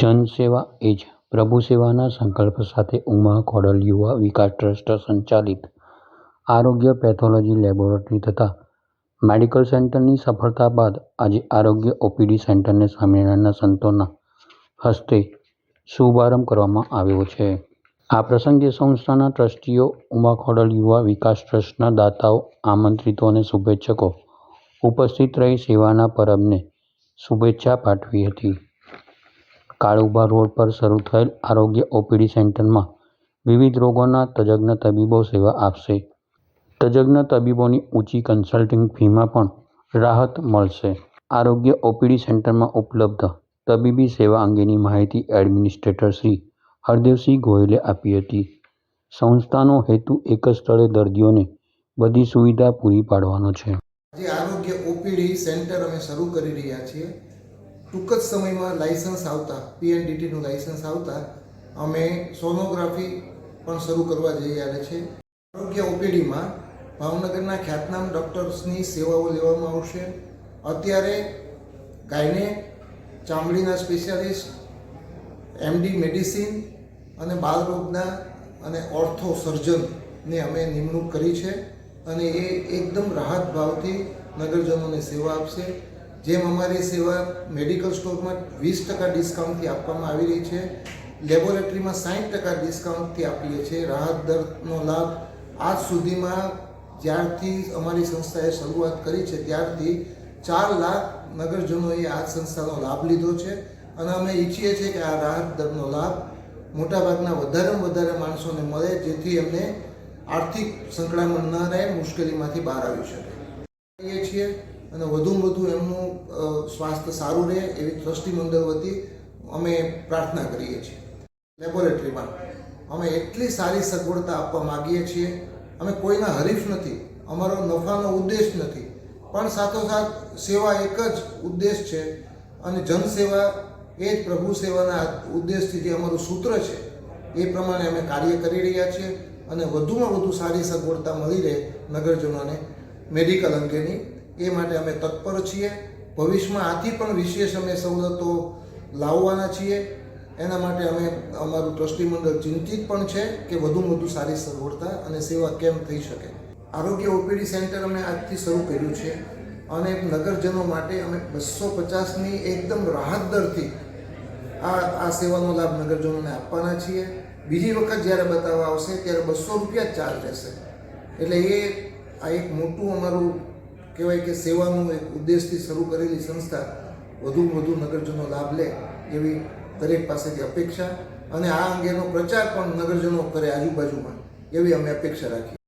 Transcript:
જનસેવા એ જ પ્રભુ સેવાના સંકલ્પ સાથે ઉમા ખોડલ યુવા વિકાસ ટ્રસ્ટ સંચાલિત આરોગ્ય પેથોલોજી લેબોરેટરી તથા મેડિકલ સેન્ટરની સફળતા બાદ આજે આરોગ્ય ઓપીડી સેન્ટરને સ્વામિનારાયણના સંતોના હસ્તે શુભારંભ કરવામાં આવ્યો છે. આ પ્રસંગે સંસ્થાના ટ્રસ્ટીઓ, ઉમા ખોડલ યુવા વિકાસ ટ્રસ્ટના દાતાઓ, આમંત્રિતો અને શુભેચ્છકો ઉપસ્થિત રહી સેવાના પરબને શુભેચ્છા પાઠવી હતી. કાળુભા રોડ પર શરૂ થયેલ આરોગ્ય ઓપીડી સેન્ટરમાં વિવિધ રોગોના તજજ્ઞ તબીબો સેવા આપશે. તજજ્ઞ તબીબોની ઊંચી કન્સલ્ટિંગ ફીમાં પણ રાહત મળશે. આરોગ્ય ઓપીડી સેન્ટરમાં ઉપલબ્ધ તબીબી સેવા અંગેની માહિતી એડમિનિસ્ટ્રેટર શ્રી હરદેવસિંહ ગોયલે આપી હતી. સંસ્થાનો હેતુ એક જ સ્થળે દર્દીઓને બધી સુવિધા પૂરી પાડવાનો છે. આજે આરોગ્ય ઓપીડી સેન્ટર અમે શરૂ કરી રહ્યા છીએ. ટૂંક જ સમયમાં લાઇસન્સ આવતા પીએનડીટીનું લાઇસન્સ આવતા, અમે સોનોગ્રાફી પણ શરૂ કરવા જઈ રહ્યા છે. આરોગ્ય ઓપીડીમાં ભાવનગરના ખ્યાતનામ ડૉક્ટર્સની સેવાઓ લેવામાં આવશે. અત્યારે ગાયને ચામડીના સ્પેશિયાલિસ્ટ એમડી મેડિસિન અને બાળરોગના અને ઓર્થો સર્જનને અમે નિમણૂક કરી છે અને એ એકદમ રાહત ભાવથી નગરજનોને સેવા આપશે. જેમ અમારી સેવા મેડિકલ સ્ટોરમાં વીસ ટકા ડિસ્કાઉન્ટથી આપવામાં આવી રહી છે, લેબોરેટરીમાં સાઠ ટકા ડિસ્કાઉન્ટથી આપીએ છીએ. રાહત દરનો લાભ આજ સુધીમાં જ્યારથી અમારી સંસ્થાએ શરૂઆત કરી છે, ત્યારથી ચાર લાખ નગરજનોએ આ સંસ્થાનો લાભ લીધો છે. અને અમે ઈચ્છીએ છીએ કે આ રાહત દરનો લાભ મોટાભાગના વધારેમાં વધારે માણસોને મળે, જેથી એમને આર્થિક સંકળામણ ન રહે, મુશ્કેલીમાંથી બહાર આવી શકે. છીએ અને વધુમાં વધુ એમનું સ્વાસ્થ્ય સારું રહે એવી ટ્રસ્ટી મંડળ વતી અમે પ્રાર્થના કરીએ છીએ. લેબોરેટરીમાં અમે એટલી સારી સગવડતા આપવા માગીએ છીએ. અમે કોઈના હરીફ નથી, અમારો નફાનો ઉદ્દેશ નથી, પણ સાથોસાથ સેવા એક જ ઉદ્દેશ છે અને જનસેવા એ જ પ્રભુ સેવાના ઉદ્દેશથી જે અમારું સૂત્ર છે, એ પ્રમાણે અમે કાર્ય કરી રહ્યા છીએ અને વધુમાં વધુ સારી સગવડતા મળી રહે નગરજનોને મેડિકલ અંગેની એ માટે અમે તત્પર છીએ. ભવિષ્યમાં આથી પણ વિશેષ અમે સવલતો લાવવાના છીએ. એના માટે અમે અમારું ટ્રસ્ટી મંડળ ચિંતિત પણ છે કે વધુમાં વધુ સારી સગવડતા અને સેવા કેમ થઈ શકે. આરોગ્ય ઓપીડી સેન્ટર અમે આજથી શરૂ કર્યું છે અને નગરજનો માટે અમે બસો પચાસની એકદમ રાહત દરથી આ આ સેવાનો લાભ નગરજનોને આપવાના છીએ. બીજી વખત જ્યારે બતાવવા આવશે ત્યારે બસો રૂપિયા ચાર્જ રહેશે. એટલે એ, આ એક મોટું અમારું કહેવાય કે સેવાનું એક ઉદ્દેશથી શરૂ કરેલી સંસ્થા વધુ વધુ નગરજનો લાભ લે એવી દરેક પાસેથી અપેક્ષા. અને આ અંગેનો પ્રચાર પણ નગરજનો કરે આજુબાજુમાં. એવી અમે અપેક્ષા રાખીએ.